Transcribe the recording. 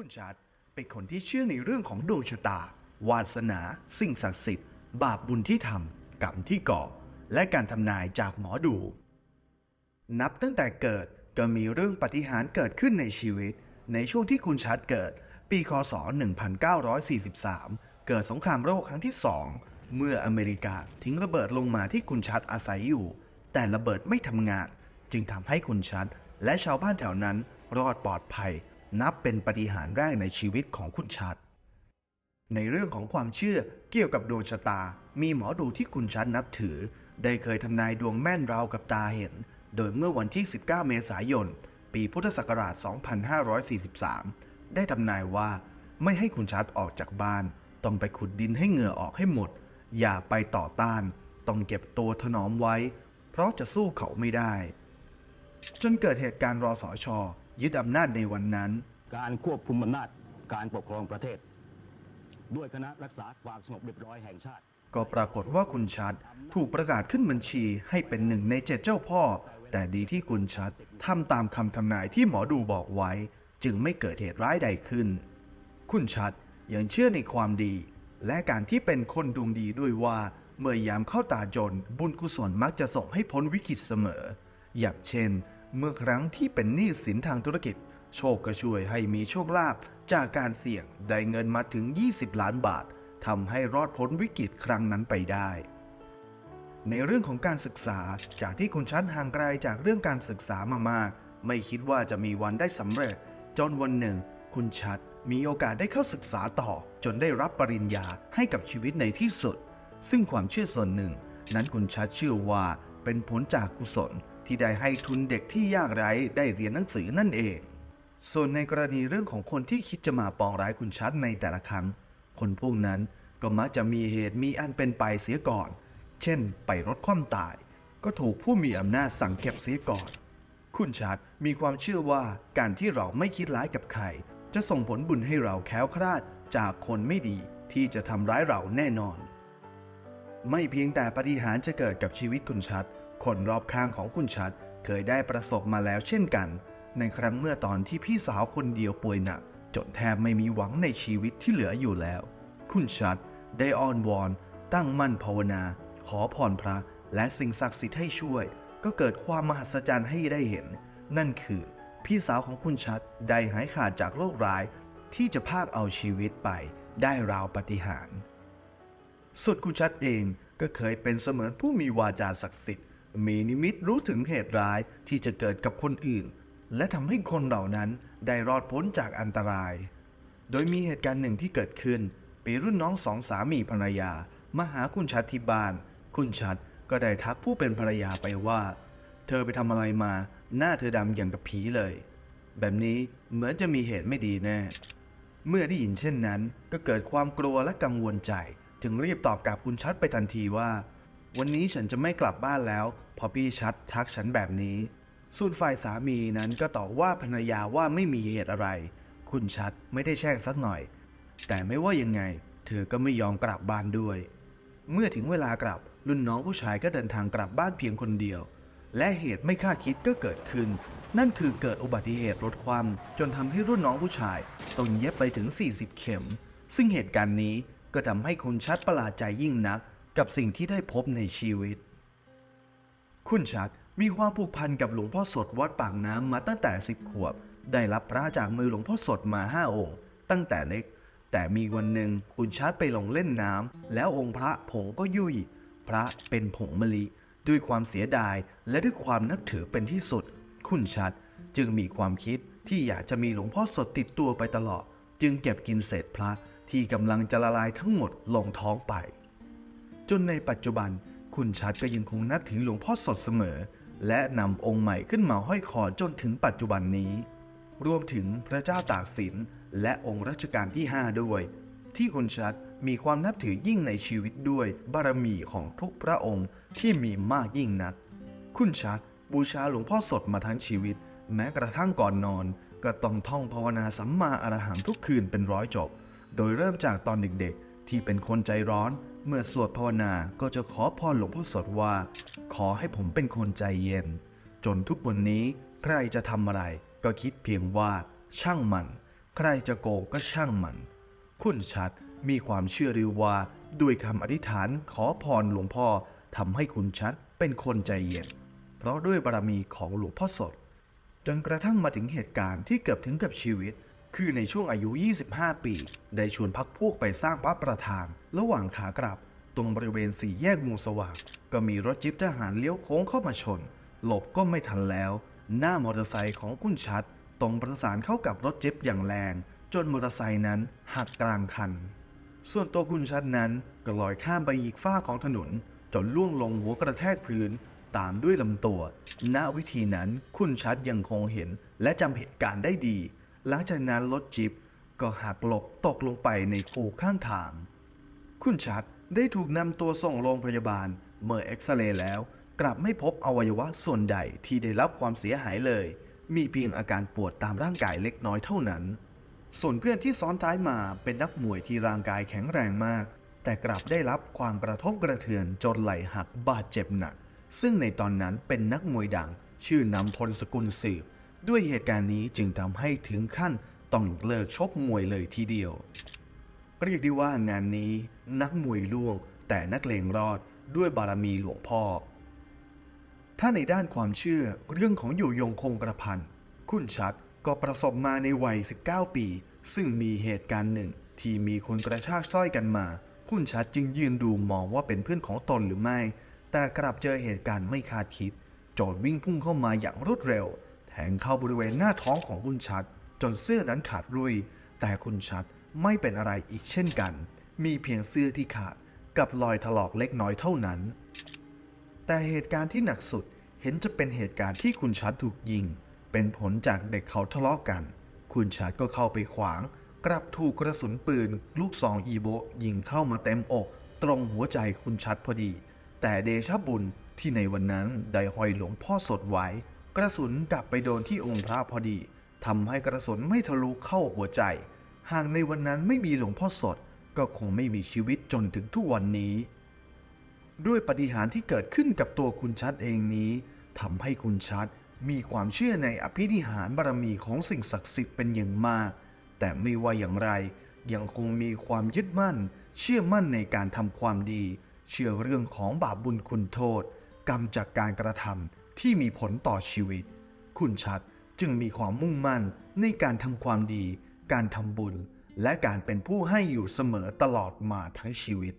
คุณชัดเป็นคนที่เชื่อในเรื่องของดวงชะตา วาสนา สิ่งศักดิ์สิทธิ์ บาปบุญที่ทำกรรมที่ก่อ และการทำนายจากหมอดู นับตั้งแต่เกิดก็มีเรื่องปฏิหารเกิดขึ้นในชีวิต ในช่วงที่คุณชัดเกิด ปีคศ 1943 เกิดสงครามโลกครั้งที่สองเมื่ออเมริกาทิ้งระเบิดลงมาที่คุณชัดอาศัยอยู่ แต่ระเบิดไม่ทำงาน จึงทำให้คุณชัดและชาวบ้านแถวนั้นรอดปลอดภัย นับเป็นปฏิหารแรกในชีวิตของคุณชัด ในเรื่องของความเชื่อเกี่ยวกับดวงชะตา มีหมอดูที่คุณชัดนับถือ ได้เคยทำนายดวงแม่นราวกับตาเห็น โดยเมื่อวันที่ 19 เมษายน ปีพุทธศักราช 2543 ได้ทำนายว่าไม่ให้คุณชัดออกจากบ้าน ต้องไปขุดดินให้เหงื่อออกให้หมด อย่าไปต่อต้าน ต้องเก็บตัวถนอมไว้ เพราะจะสู้เขาไม่ได้ จนเกิดเหตุการณ์รอสอชอ ยึดอำนาจในวันนั้น การควบคุมอำนาจการปกครองประเทศ ด้วยคณะรักษาความสงบเรียบร้อยแห่งชาติ ก็ปรากฏว่าคุณชัดถูกประกาศขึ้นบัญชีให้เป็นหนึ่งในเจ็ดเจ้าพ่อ แต่ดีที่คุณชัดทำตามคำทำนายที่หมอดูบอกไว้ จึงไม่เกิดเหตุร้ายใดขึ้น คุณชัดยังเชื่อในความดี และการที่เป็นคนดวงดีด้วยว่าเมื่อยามเข้าตาจนบุญกุศลมักจะส่งให้พ้นวิกฤตเสมอ อย่างเช่น เมื่อครั้งที่เป็นหนี้สินทางธุรกิจ โชคก็ช่วยให้มีโชคลาภจากการเสี่ยงได้เงินมาถึง 20 ล้านบาททำให้รอดพ้นวิกฤตครั้งนั้นไปได้ ในเรื่องของการศึกษาจากที่คุณชัดห่างไกลจากเรื่องการศึกษามามาก ไม่คิดว่าจะมีวันได้สำเร็จ จนวันหนึ่ง คุณชัดมีโอกาสได้เข้าศึกษาต่อ จนได้รับปริญญาให้กับชีวิตในที่สุด ซึ่งความเชื่อส่วนหนึ่ง นั้นคุณชัดเชื่อว่า เป็นผลจากกุศลที่ได้ให้ทุนเด็กที่ยากไร้ได้เรียนหนังสือนั่นเอง ส่วนในกรณีเรื่องของคนที่คิดจะมาปองร้ายคุณชัดในแต่ละครั้ง คนพวกนั้นก็มักจะมีเหตุมีอันเป็นไปเสียก่อน เช่น ไปรถคว่ำตาย ก็ถูกผู้มีอำนาจสั่งเก็บเสียก่อน คุณชัดมีความเชื่อว่าการที่เราไม่คิดร้ายกับใคร จะส่งผลบุญให้เราแค้วคลาดจากคนไม่ดีที่จะทำร้ายเราแน่นอน ไม่เพียงแต่ปาฏิหารย์จะเกิดกับชีวิตคุณชัด คนรอบข้างของคุณชัด เคยได้ประสบมาแล้วเช่นกัน ในครั้งเมื่อตอนที่พี่สาวคนเดียวป่วยหนักจนแทบไม่มีหวังในชีวิตที่เหลืออยู่แล้ว คุณชัดได้อ้อนวอน ตั้งมั่นภาวนา ขอพรพระและสิ่งศักดิ์สิทธิ์ให้ช่วย ก็เกิดความมหัศจรรย์ให้ได้เห็น นั่นคือ พี่สาวของคุณชัดได้หายขาดจากโรคร้ายที่จะพากเอาชีวิตไปได้ราวปาฏิหารย์ ส่วนคุณชัดเองก็เคยเป็นเสมือนผู้มีวาจาศักดิ์สิทธิ์ มีนิมิตรู้ถึงเหตุร้ายที่จะเกิดกับคนอื่น และทำให้คนเหล่านั้นได้รอดพ้นจากอันตราย โดยมีเหตุการณ์หนึ่งที่เกิดขึ้นปีรุ่นน้องสองสามีภรรยา มาหาคุณชัดที่บ้าน คุณชัดก็ได้ทักผู้เป็นภรรยาไปว่า เธอไปทำอะไรมา หน้าเธอดำอย่างกับผีเลย แบบนี้เหมือนจะมีเหตุไม่ดีแน่ เมื่อได้ยินเช่นนั้น ก็เกิดความกลัวและกังวลใจ จึงรีบตอบกลับคุณชัดไปทันทีว่า วันนี้ฉันจะไม่กลับบ้านแล้วเพอพี่ชัดทักฉันแบบนี้ ส่วนฝ่ายสามีนั้นก็ตอบว่าภรรยาว่าไม่มีเหตุอะไร คุณชัดไม่ได้แช่งสักหน่อย แต่ไม่ว่ายังไง เธอก็ไม่ยอมกลับบ้านด้วย เมื่อถึงเวลากลับรุ่นน้องผู้ชายก็เดินทางกลับบ้านเพียงคนเดียว และเหตุไม่คาดคิดก็เกิดขึ้น นั่นคือเกิดอุบัติเหตุรถคว่ำจนทำให้รุ่นน้องผู้ชายต้องเย็บไปถึง 40 เข็ม ซึ่งเหตุการณ์นี้ ก็ทำให้คุณชัดประหลาดใจยิ่งนักกับสิ่งที่ได้พบในชีวิต คุณชัดมีความผูกพันกับหลวงพ่อสดวัดปากน้ำมาตั้งแต่สิบขวบ ได้รับพระจากมือหลวงพ่อสดมาห้าองค์ ตั้งแต่เล็ก แต่มีวันหนึ่งคุณชัดไปลงเล่นน้ำแล้วองค์พระผงก็ยุ่ย พระเป็นผงมะลิด้วยความเสียดายและด้วยความนับถือเป็นที่สุด คุณชัดจึงมีความคิดที่อยากจะมีหลวงพ่อสดติดตัวไปตลอด จึงเก็บกินเศษพระ ที่กำลังจะละลายทั้งหมดลงท้องไป จนในปัจจุบันคุณชัดก็ยังคงนับถือหลวงพ่อสดเสมอ และนำองค์ใหม่ขึ้นมาห้อยคอจนถึงปัจจุบันนี้ รวมถึงพระเจ้าตากสินและองค์รัชกาลที่ 5 ด้วย ที่คุณชัดมีความนับถือยิ่งในชีวิตด้วยบารมีของทุกพระองค์ที่มีมากยิ่งนัก คุณชัดบูชาหลวงพ่อสดมาทั้งชีวิต แม้กระทั่งก่อนนอน ก็ต้องท่องภาวนาสัมมาอรหังทุกคืนเป็นร้อยจบ โดยเริ่มจากตอนเด็กๆ ที่เป็นคนใจร้อน เมื่อสวดภาวนาก็จะขอพรหลวงพ่อสดว่า ขอให้ผมเป็นคนใจเย็น จนทุกวันนี้ใครจะทำอะไรก็คิดเพียงว่า ช่างมัน ใครจะโกงก็ช่างมัน คุณชัดมีความเชื่อรือว่าด้วยคำอธิษฐานขอพรหลวงพ่อทำให้คุณชัดเป็นคนใจเย็น เพราะด้วยบารมีของหลวงพ่อสด จนกระทั่งมาถึงเหตุการณ์ที่เกือบถึงกับชีวิต คือในช่วงอายุ 25 ปี ได้ชวนพักพวกไปสร้างพระประธาน ระหว่างขากลับ ตรงบริเวณสี่แยกงูสว่าง ก็มีรถจิ๊บทหารเลี้ยวโค้งเข้ามาชน หลบก็ไม่ทันแล้ว หน้ามอเตอร์ไซค์ของคุณชัด ตรงประสานเข้ากับรถจิ๊บอย่างแรง จนมอเตอร์ไซค์นั้นหักกลางคัน ส่วนตัวคุณชัดนั้นก็ลอยข้ามไปอีกฝ้าของถนน จนล่วงลงหัวกระแทกพื้นตามด้วยลำตัว ณ วิธีนั้นคุณชัดยังคงเห็นและจำเหตุการณ์ได้ดี หลังจากนั้นรถจิบก็หักหลบตกลงไปในคูข้างทาง คุณชัดได้ถูกนำตัวส่งโรงพยาบาล เมื่อเอ็กซเรย์แล้วกลับไม่พบอวัยวะส่วนใดที่ได้รับความเสียหายเลย มีเพียงอาการปวดตามร่างกายเล็กน้อยเท่านั้น ส่วนเพื่อนที่ซ้อนท้ายมาเป็นนักมวยที่ร่างกายแข็งแรงมาก แต่กลับได้รับความกระทบกระเทือนจนไหล่หักบาดเจ็บหนัก ซึ่งในตอนนั้นเป็นนักมวยดัง ชื่อนำพลสกุลสืบ ด้วยเหตุการณ์นี้จึงทำให้ถึงขั้นต้องเลิกชกมวยเลยทีเดียว เรียกได้ว่างานนี้นักมวยล่วง แต่นักเลงรอดด้วยบารมีหลวงพ่อ ถ้าในด้านความเชื่อเรื่องของอยู่ยงคงกระพันคุณชัดก็ประสบมาในวัย 19 ปี ซึ่งมีเหตุการณ์หนึ่งที่มีคนกระชากสร้อยกันมา คุณชัดจึงยืนดูมองว่าเป็นเพื่อนของตนหรือไม่ แต่กลับเจอเหตุการณ์ไม่คาดคิด โจรวิ่งพุ่งเข้ามาอย่างรวดเร็ว แทงเข้าบริเวณหน้าท้องของคุณชัด จนเสื้อนั้นขาดรุ่ยแต่คุณชัดไม่เป็นอะไรอีกเช่นกัน มีเพียงเสื้อที่ขาดกับรอยถลอกเล็กน้อยเท่านั้น แต่เหตุการณ์ที่หนักสุดเห็นจะเป็นเหตุการณ์ที่คุณชัดถูกยิง เป็นผลจากเด็กเขาทะเลาะกัน คุณชัดก็เข้าไปขวาง กลับถูกกระสุนปืน ลูกซองอีโบยิงเข้ามาเต็มอก ตรงหัวใจคุณชัดพอดี แต่เดชบุญที่ในวันนั้นได้ห้อยหลวงพ่อสดไว้ กระสุนกลับไปโดนที่องค์พระพอดีทำให้กระสุนไม่ทะลุเข้าหัวใจ หากในวันนั้นไม่มีหลวงพ่อสด ก็คงไม่มีชีวิตจนถึงทุกวันนี้ ด้วยปฏิหารที่เกิดขึ้นกับตัวคุณชัดเองนี้ทำให้คุณชัดมีความเชื่อในอภินิหารบารมีของสิ่งศักดิ์สิทธิ์เป็นอย่างมาก แต่ไม่ว่าอย่างไร ยังคงมีความยึดมั่น เชื่อมั่นในการทำความดี เชื่อเรื่องของบาปบุญคุณโทษ กรรมจากการกระทำ ที่มีผลต่อชีวิต คุณชัดจึงมีความมุ่งมั่นในการทำความดี การทำบุญ และการเป็นผู้ให้อยู่เสมอตลอดมาทั้งชีวิต